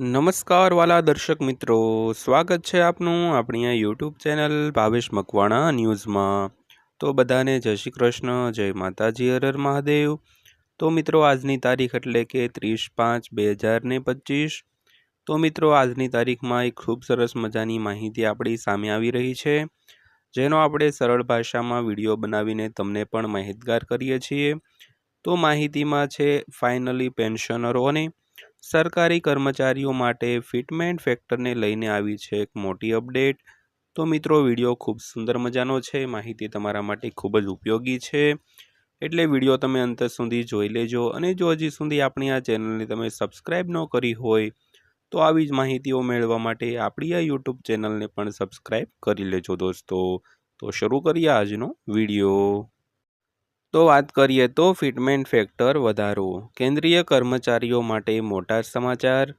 નમસ્કાર વાલા દર્શક મિત્રો. સ્વાગત છે આપનું આપણી આ યુટ્યુબ ચેનલ ભાવેશ મકવાણા ન્યૂઝમાં. તો બધાને જય શ્રી કૃષ્ણ, જય માતાજી હરર મહાદેવ. તો મિત્રો, આજની તારીખ એટલે કે ત્રીસ પાંચ બે હજાર ને પચીસ. તો મિત્રો, આજની તારીખમાં એક ખૂબ સરસ મજાની માહિતી આપણી સામે આવી રહી છે. જેનો આપણે સરળ ભાષામાં વીડિયો બનાવીને તમને પણ માહિતગાર કરીએ છીએ. તો માહિતીમાં છે ફાઇનલી પેન્શનરોને સરકારી કર્મચારીઓ માટે ફિટમેન્ટ ફેક્ટરને લઈને આવી છે એક મોટી અપડેટ. તો મિત્રો, વીડિયો ખૂબ સુંદર મજાનો છે. માહિતી તમારા માટે ખૂબ જ ઉપયોગી છે. એટલે વીડિયો તમે અંત સુધી જોઈ લેજો અને જો હજી સુધી આપણી આ ચેનલને તમે સબસ્ક્રાઈબ ન કરી હોય, તો આવી જ માહિતીઓ મેળવવા માટે આપણી આ યુટ્યુબ ચેનલને પણ સબસ્ક્રાઈબ કરી લેજો દોસ્તો. તો શરૂ કરીએ આજનો વીડિયો. તો વાત કરીએ તો ફિટમેન્ટ ફેક્ટર વધારો. કેન્દ્રીય કર્મચારીઓ માટે મોટા સમાચાર.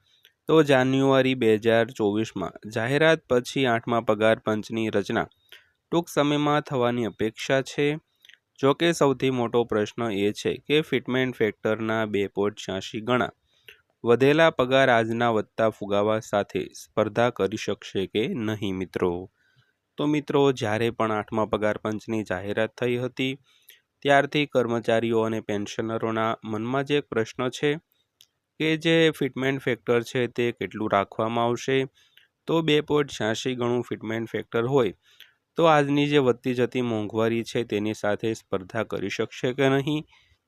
તો જાન્યુઆરી બે હજાર ચોવીસમાં જાહેરાત પછી આઠમા પગાર પંચની રચના. ટૂંક સમયમાં થવાની અપેક્ષા છે. જોકે સૌથી મોટો પ્રશ્ન એ છે કે ફિટમેન્ટ ફેક્ટરના બે પોઈન્ટ છ્યાસી ગણા. વધેલા પગાર આજના વધતા ફુગાવા સાથે સ્પર્ધા કરી શકશે કે નહીં મિત્રો? તો મિત્રો, જ્યારે પણ આઠમા પગાર પંચની જાહેરાત થઈ હતી ત્યારથી કર્મચારીઓ અને પેન્શનરોના મનમાં જે એક પ્રશ્ન છે કે જે ફિટમેન્ટ ફેક્ટર છે તે કેટલું રાખવામાં આવશે? તો બે પોઈન્ટ છ્યાસી ગણું ફિટમેન્ટ ફેક્ટર હોય. તો આજની જે વધતી જતી મોંઘવારી છે તેની સાથે સ્પર્ધા કરી શકશે કે નહીં?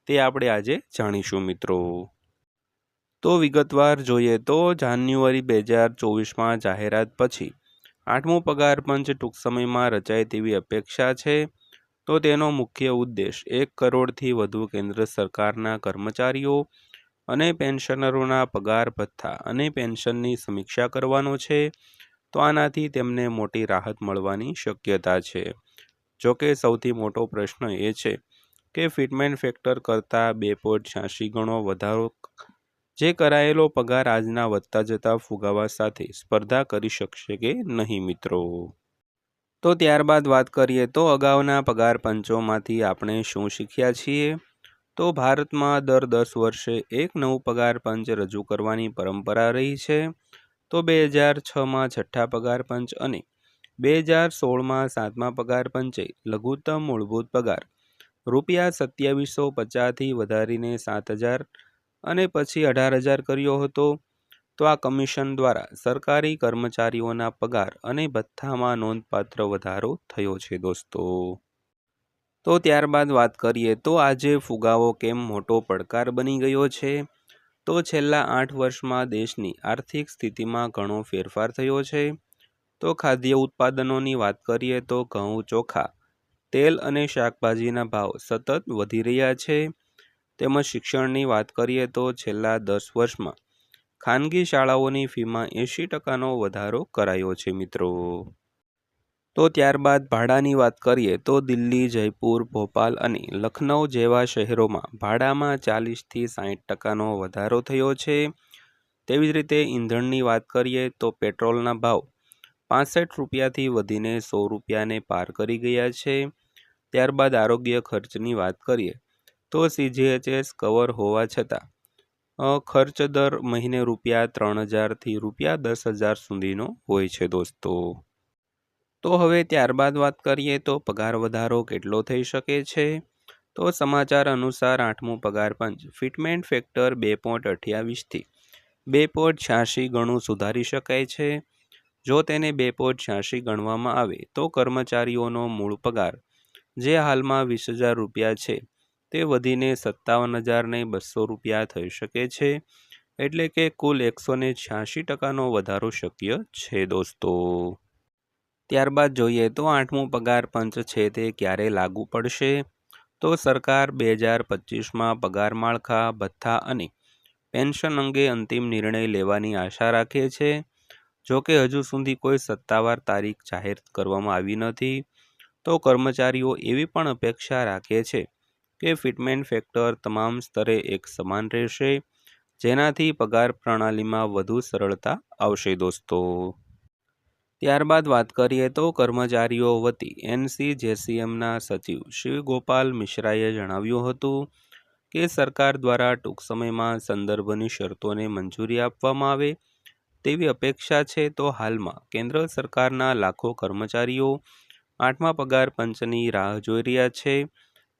તે આપણે આજે જાણીશું મિત્રો. તો વિગતવાર જોઈએ તો જાન્યુઆરી બે હજાર ચોવીસમાં જાહેરાત પછી આઠમું પગાર પંચ ટૂંક સમયમાં રચાય તેવી અપેક્ષા છે. તો તેનો મુખ્ય ઉદ્દેશ એક કરોડથી વધુ કેન્દ્ર સરકારના કર્મચારીઓ અને પેન્શનરોના પગાર ભથ્થા અને પેન્શનની સમીક્ષા કરવાનો છે. તો આનાથી તેમને મોટી રાહત મળવાની શક્યતા છે. જોકે સૌથી મોટો પ્રશ્ન એ છે કે ફિટમેન્ટ ફેક્ટર કરતાં બે પોઈન્ટ છ્યાસી ગણો વધારો જે કરાયેલો પગાર આજના વધતા જતા ફુગાવા સાથે સ્પર્ધા કરી શકશે કે નહીં મિત્રો? તો ત્યારબાદ વાત કરીએ તો અગાઉના પગાર પંચોમાંથી આપણે શું શીખ્યા છીએ? તો ભારતમાં દર દસ વર્ષે એક નવું પગાર પંચ રજૂ કરવાની પરંપરા રહી છે. તો બે હજાર છમાં છઠ્ઠા પગાર પંચ અને બે હજાર સોળમાં સાતમા પગાર પંચે લઘુત્તમ મૂળભૂત પગાર રૂપિયા સત્યાવીસો પચાસથી વધારીને સાત હજાર અને પછી અઢાર હજાર કર્યો હતો. તો આ કમિશન દ્વારા સરકારી કર્મચારીઓના પગાર અને ભથ્થામાં નોંધપાત્ર વધારો થયો છે દોસ્તો. તો ત્યારબાદ વાત કરીએ તો આજે ફુગાવો કેમ મોટો પડકાર બની ગયો છે? તો છેલ્લા આઠ વર્ષમાં દેશની આર્થિક સ્થિતિમાં ઘણો ફેરફાર થયો છે. તો ખાદ્ય ઉત્પાદનોની વાત કરીએ તો ઘઉં, ચોખા, તેલ અને શાકભાજીના ભાવ સતત વધી રહ્યા છે. તેમજ શિક્ષણની વાત કરીએ તો છેલ્લા દસ વર્ષમાં ખાનગી શાળાઓની ફીમાં એંશી ટકાનો વધારો કરાયો છે, મિત્રો. તો ત્યારબાદ ભાડાની વાત કરીએ, તો દિલ્હી, જયપુર, ભોપાલ અને લખનઉ જેવા શહેરોમાં ભાડામાં ચાલીસથી સાઠ ટકાનો વધારો થયો છે. તેવી જ રીતે ઈંધણની વાત કરીએ, તો પેટ્રોલના ભાવ પાસઠ રૂપિયાથી વધીને સો રૂપિયાને પાર કરી ગયા છે. ત્યારબાદ આરોગ્ય ખર્ચની વાત કરીએ, તો સીજીએચએસ કવર હોવા છતાં ખર્ચ દર મહિને રૂપિયા ત્રણ હજારથી રૂપિયા દસ હજાર સુધીનો હોય છે દોસ્તો. તો હવે ત્યારબાદ વાત કરીએ તો પગાર વધારો કેટલો થઈ શકે છે? તો સમાચાર અનુસાર આઠમું પગાર પંચ, ફિટમેન્ટ ફેક્ટર બે પોઈન્ટ અઠ્યાવીસથી બે પોઈન્ટ છ્યાસી ગણું સુધારી શકાય છે. જો તેને બે પોઈન્ટ છ્યાસી ગણવામાં આવે તો કર્મચારીઓનો મૂળ પગાર, જે હાલમાં વીસ હજાર રૂપિયા છે તે વધીને સત્તાવન હજારને બસો રૂપિયા થઈ શકે છે. એટલે કે કુલ એકસો ને છ્યાસી ટકાનો વધારો શક્ય છે દોસ્તો. ત્યારબાદ જોઈએ તો આઠમું પગાર પંચ છે તે ક્યારે લાગુ પડશે? તો સરકાર બે હજાર પચીસમાં પગાર માળખા, ભથ્થા અને પેન્શન અંગે અંતિમ નિર્ણય લેવાની આશા રાખે છે. જોકે હજુ સુધી કોઈ સત્તાવાર તારીખ જાહેર કરવામાં આવી નથી, તો કર્મચારીઓ એવી પણ અપેક્ષા રાખે છે કે ફિટમેન્ટ ફેક્ટર તમામ સ્તરે એક સમાન રહેશે. જેનાથી પગાર પ્રણાલીમાં વધુ સરળતા આવશે દોસ્તો. ત્યારબાદ વાત કરીએ તો કર્મચારીઓ વતી એનસી જેસીએમના સચિવ શિવ ગોપાલ મિશ્રાએ જણાવ્યું હતું કે સરકાર દ્વારા ટૂંક સમયમાં સંદર્ભની શરતોને મંજૂરી આપવામાં આવે તેવી અપેક્ષા છે તો હાલમાં કેન્દ્ર સરકારના લાખો કર્મચારીઓ આઠમા પગાર પંચની રાહ જોઈ રહ્યા છે.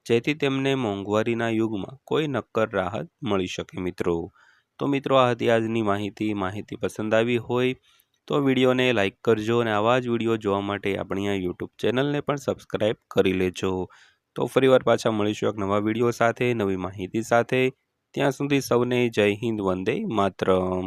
જેથી તેમને મોંઘવારીના યુગમાં કોઈ નક્કર રાહત મળી શકે મિત્રો. તો મિત્રો, આ હતી આજની માહિતી. માહિતી પસંદ આવી હોય તો વિડીયોને લાઇક કરજો અને આવા જ વીડિયો જોવા માટે આપણી આ યુટ્યુબ ચેનલને પણ સબસ્ક્રાઈબ કરી લેજો. તો ફરીવાર પાછા મળીશું એક નવા વીડિયો સાથે, નવી માહિતી સાથે. ત્યાં સુધી સૌને જય હિન્દ, વંદે માતરમ.